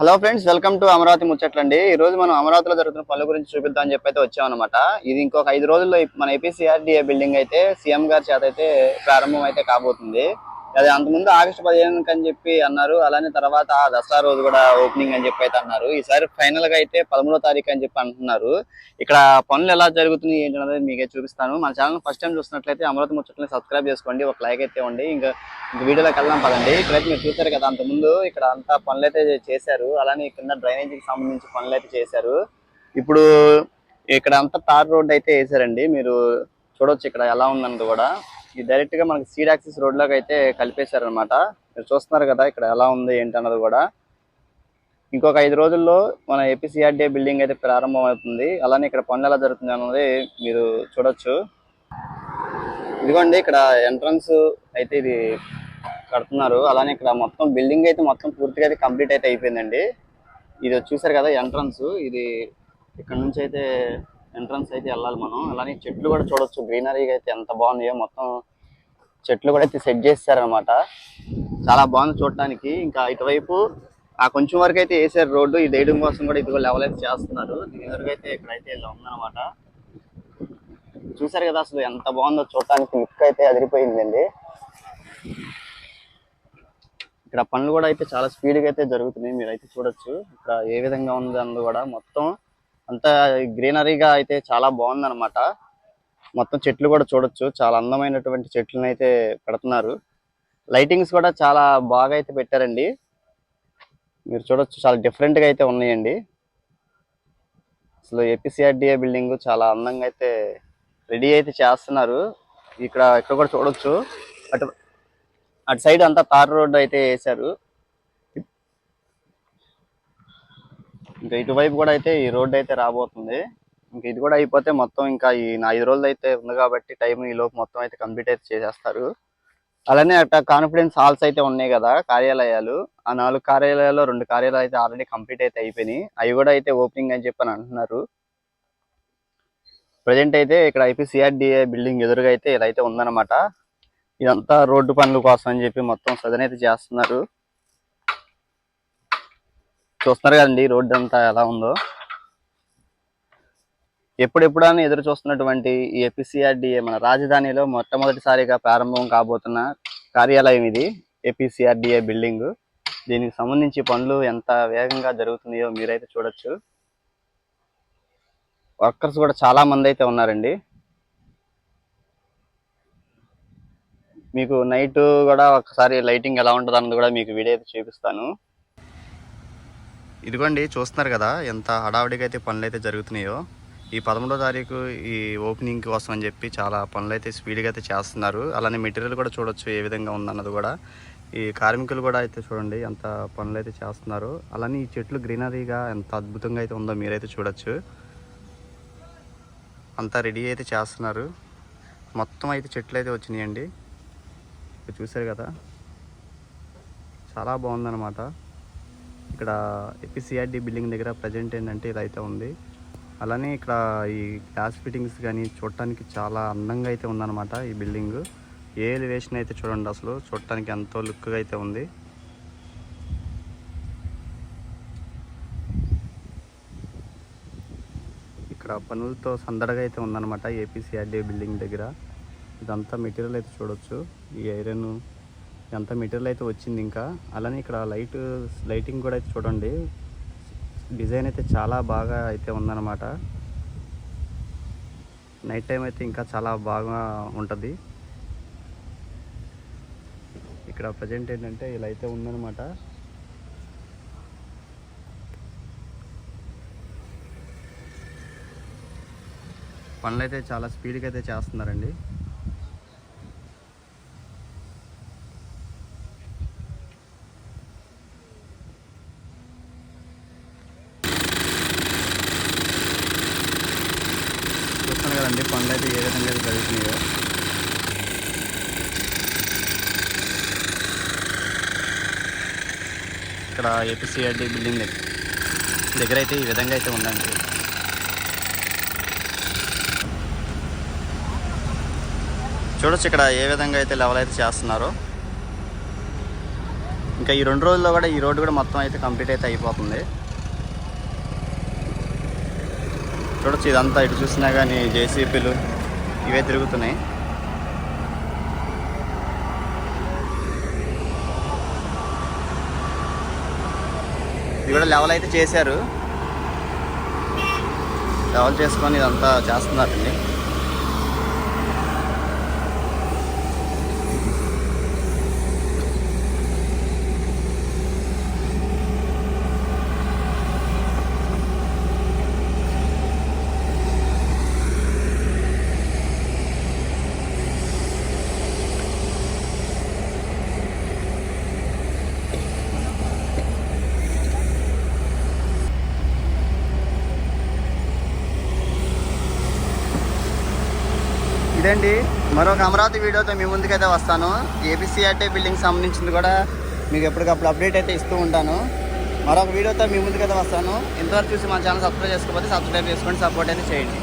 Hello friends welcome to Amaravati ముచ్చట్లండి. ఈ రోజు మనం అమరావతిలో జరుగుతున్న పనుల గురించి చూపిద్దాం అని చెప్పి అయితే వచ్చామన్నమాట. ఇది ఇంకొక ఐదు రోజుల్లో మన ఏపీసీఆర్డీఏ బిల్డింగ్ అయితే సీఎం గారి చేత అయితే ప్రారంభం అయితే కాబోతుంది. అది అంతకుముందు ఆగస్టు పదిహేను అని చెప్పి అన్నారు. అలానే తర్వాత ఆ దసరా రోజు కూడా ఓపెనింగ్ అని చెప్పి అయితే అన్నారు. ఈసారి ఫైనల్గా అయితే పదమూడో తారీఖు అని చెప్పి అంటున్నారు. ఇక్కడ పనులు ఎలా జరుగుతున్నాయి ఏంటి అనేది మీకే చూపిస్తాను. మన ఛానల్ ఫస్ట్ టైం చూసినట్లయితే అమృత ముచ్చట్లని సబ్స్క్రైబ్ చేసుకోండి. ఒక లైక్ అయితే ఉండి ఇంకా ఇంక వీడియోలోకి వెళ్దాం పదండి. ఇక్కడైతే మీరు చూసారు కదా అంతకుముందు ఇక్కడ అంతా పనులు అయితే చేశారు. అలానే కింద డ్రైనేజీకి సంబంధించి పనులు అయితే చేశారు. ఇప్పుడు ఇక్కడ అంతా తార్ రోడ్ అయితే వేసారండి మీరు చూడొచ్చు ఇక్కడ ఎలా ఉందన్నది కూడా. ఇది డైరెక్ట్గా మనకి సీడ్ యాక్సిస్ రోడ్ లాగా అయితే కలిపేశారు అనమాట మీరు చూస్తున్నారు కదా ఇక్కడ ఎలా ఉంది ఏంటి అన్నది కూడా. ఇంకొక ఐదు రోజుల్లో మన ఏపీసీఆర్డీఏ బిల్డింగ్ అయితే ప్రారంభం అవుతుంది అలానే ఇక్కడ పనులు ఎలా జరుగుతుంది అన్నది మీరు చూడొచ్చు. ఇదిగోండి ఇక్కడ ఎంట్రన్స్ అయితే ఇది కడుతున్నారు. అలానే ఇక్కడ మొత్తం బిల్డింగ్ అయితే మొత్తం పూర్తిగా అయితే కంప్లీట్ అయితే అయిపోయిందండి. ఇది చూసారు కదా ఎంట్రన్స్ ఇది ఇక్కడ నుంచి అయితే ఎంట్రన్స్ అయితే వెళ్ళాలి మనం. అలానే చెట్లు కూడా చూడొచ్చు. గ్రీనరీ అయితే ఎంత బాగున్నాయో మొత్తం చెట్లు కూడా అయితే సెట్ చేస్తారనమాట చాలా బాగుంది చూడటానికి. ఇంకా ఇటువైపు ఆ కొంచెం వరకు అయితే వేసారు రోడ్డు ఇది వేయడం కోసం కూడా ఇది లెవెల్ అయితే చేస్తున్నారు. దీని వరకు అయితే ఇక్కడైతే ఇలా ఉందన్నమాట. చూసారు కదా అసలు ఎంత బాగుందో చూడటానికి. లుక్ అయితే అదిరిపోయిందండి. ఇక్కడ పనులు కూడా అయితే చాలా స్పీడ్గా అయితే జరుగుతున్నాయి. మీరు అయితే చూడొచ్చు. ఇక్కడ ఏ విధంగా ఉంది అన్నది కూడా మొత్తం అంతా గ్రీనరీగా అయితే చాలా బాగుందన్నమాట. మొత్తం చెట్లు కూడా చూడొచ్చు. చాలా అందమైనటువంటి చెట్లను అయితే పెడుతున్నారు. లైటింగ్స్ కూడా చాలా బాగా అయితే పెట్టారండి. మీరు చూడొచ్చు చాలా డిఫరెంట్గా అయితే ఉన్నాయండి. అసలు ఏపీసీఆర్డీఏ బిల్డింగ్ చాలా అందంగా అయితే రెడీ అయితే చేస్తున్నారు. ఇక్కడ ఇక్కడ కూడా చూడొచ్చు. అటు అటు సైడ్ అంతా తార్ రోడ్డు అయితే వేశారు. ఇంకా ఇటువైపు కూడా అయితే ఈ రోడ్డు అయితే రాబోతుంది. ఇంకా ఇది కూడా అయిపోతే మొత్తం ఇంకా ఈ ఐదు రోజులు అయితే ఉంది కాబట్టి టైం ఈ లోపు మొత్తం అయితే కంప్లీట్ అయితే చేసేస్తారు. అలానే అట్లా కాన్ఫిడెన్స్ హాల్స్ అయితే ఉన్నాయి కదా కార్యాలయాలు. ఆ నాలుగు కార్యాలయాల్లో రెండు కార్యాలయాలు అయితే ఆల్రెడీ కంప్లీట్ అయితే అయిపోయినాయి. అవి కూడా అయితే ఓపెనింగ్ అని చెప్పి అని అంటున్నారు. ప్రజెంట్ అయితే ఇక్కడ ఐపీసీఆర్డీఏ బిల్డింగ్ ఎదురుగా అయితే ఇదైతే ఉందన్నమాట. ఇదంతా రోడ్డు పనుల కోసం అని చెప్పి మొత్తం సదన అయితే చేస్తున్నారు. చూస్తున్నారు కదండి రోడ్డు అంతా ఎలా ఉందో. ఎప్పుడెప్పుడని ఎదురు చూస్తున్నటువంటి ఈ ఎపిసిఆర్డిఏ మన రాజధానిలో మొట్టమొదటిసారిగా ప్రారంభం కాబోతున్న కార్యాలయం ఇది. APCRDA building. దీనికి సంబంధించి పనులు ఎంత వేగంగా జరుగుతున్నాయో మీరైతే చూడొచ్చు. వర్కర్స్ కూడా చాలా మంది అయితే ఉన్నారండి. మీకు నైట్ కూడా ఒకసారి లైటింగ్ ఎలా ఉంటుంది అన్నది కూడా మీకు వీడియో అయితే చూపిస్తాను. ఇదిగోండి చూస్తున్నారు కదా ఎంత హడావిడిగా అయితే పనులు అయితే జరుగుతున్నాయో. ఈ పదమూడో తారీఖు ఈ ఓపెనింగ్ కోసం అని చెప్పి చాలా పనులు అయితే స్పీడ్గా అయితే చేస్తున్నారు. అలానే మెటీరియల్ కూడా చూడొచ్చు ఏ విధంగా ఉందన్నది కూడా. ఈ కార్మికులు కూడా అయితే చూడండి ఎంత పనులు అయితే చేస్తున్నారు. అలానే ఈ చెట్లు గ్రీనరీగా ఎంత అద్భుతంగా అయితే ఉందో మీరైతే చూడొచ్చు. అంతా రెడీ అయితే చేస్తున్నారు. మొత్తం అయితే చెట్లు అయితే వచ్చినాయండి. చూసారు చూశారు కదా? చాలా బాగుందన్నమాట. ఇక్కడ ఎపిసిఆర్డి బిల్డింగ్ దగ్గర ప్రజెంట్ ఏంటంటే ఇదైతే ఉంది. అలానే ఇక్కడ ఈ గ్లాస్ ఫిట్టింగ్స్ కానీ చూడటానికి చాలా అందంగా అయితే ఉందన్నమాట ఈ బిల్డింగ్ ఏ ఎలివేషన్ అయితే చూడండి అసలు చూడటానికి ఎంతో లుక్గా అయితే ఉంది. ఇక్కడ పనులతో సందడిగా అయితే ఉందన్నమాట ఏపీసీఆర్డీ బిల్డింగ్ దగ్గర. ఇదంతా మెటీరియల్ అయితే చూడొచ్చు. ఈ ఐరన్ ఇదంతా మెటీరియల్ అయితే వచ్చింది ఇంకా. అలానే ఇక్కడ లైట్ లైటింగ్ కూడా అయితే చూడండి. డిజైన్ అయితే చాలా బాగా అయితే ఉందన్నమాట. నైట్ టైం అయితే ఇంకా చాలా బాగా ఉంటుంది. ఇక్కడ ప్రజెంట్ ఏంటంటే ఇలా అయితే ఉందన్నమాట. పనులు అయితే చాలా స్పీడ్గా అయితే చేస్తున్నారండి చూస్తున్నారు కదండి పనులు అయితే ఏ విధంగా అయితే జరుగుతున్నాయో ఇక్కడ ఏపీసీఆర్డి బిల్డింగ్ దగ్గర దగ్గర అయితే ఈ విధంగా అయితే ఉందండి. చూడొచ్చు ఇక్కడ ఏ విధంగా అయితే లెవెల్ అయితే చేస్తున్నారో. ఇంకా ఈ రెండు రోజుల్లో కూడా ఈ రోడ్డు కూడా మొత్తం అయితే కంప్లీట్ అయితే అయిపోతుంది. చూడొచ్చు ఇదంతా ఇటు చూసినా కానీ జేసీపీలు ఇవే తిరుగుతున్నాయి. ఇది కూడా లెవెల్ అయితే చేశారు. లెవెల్ చేసుకొని ఇదంతా చేస్తున్నారండి ఇదండి. మరొక అమరావతి వీడియోతో మీ ముందుకైతే వస్తాను. ఏపీసీఆర్టీ బిల్డింగ్ సంబంధించింది కూడా మీకు ఎప్పటికప్పుడు అప్డేట్ అయితే ఇస్తూ ఉంటాను. మరొక వీడియోతో మీ ముందుకైతే వస్తాను. ఇంతవరకు చూసి మా ఛానల్ సబ్స్క్రైబ్ చేసుకోకపోతే సబ్స్క్రైబ్ చేసుకోండి సపోర్ట్ అయితే చేయండి.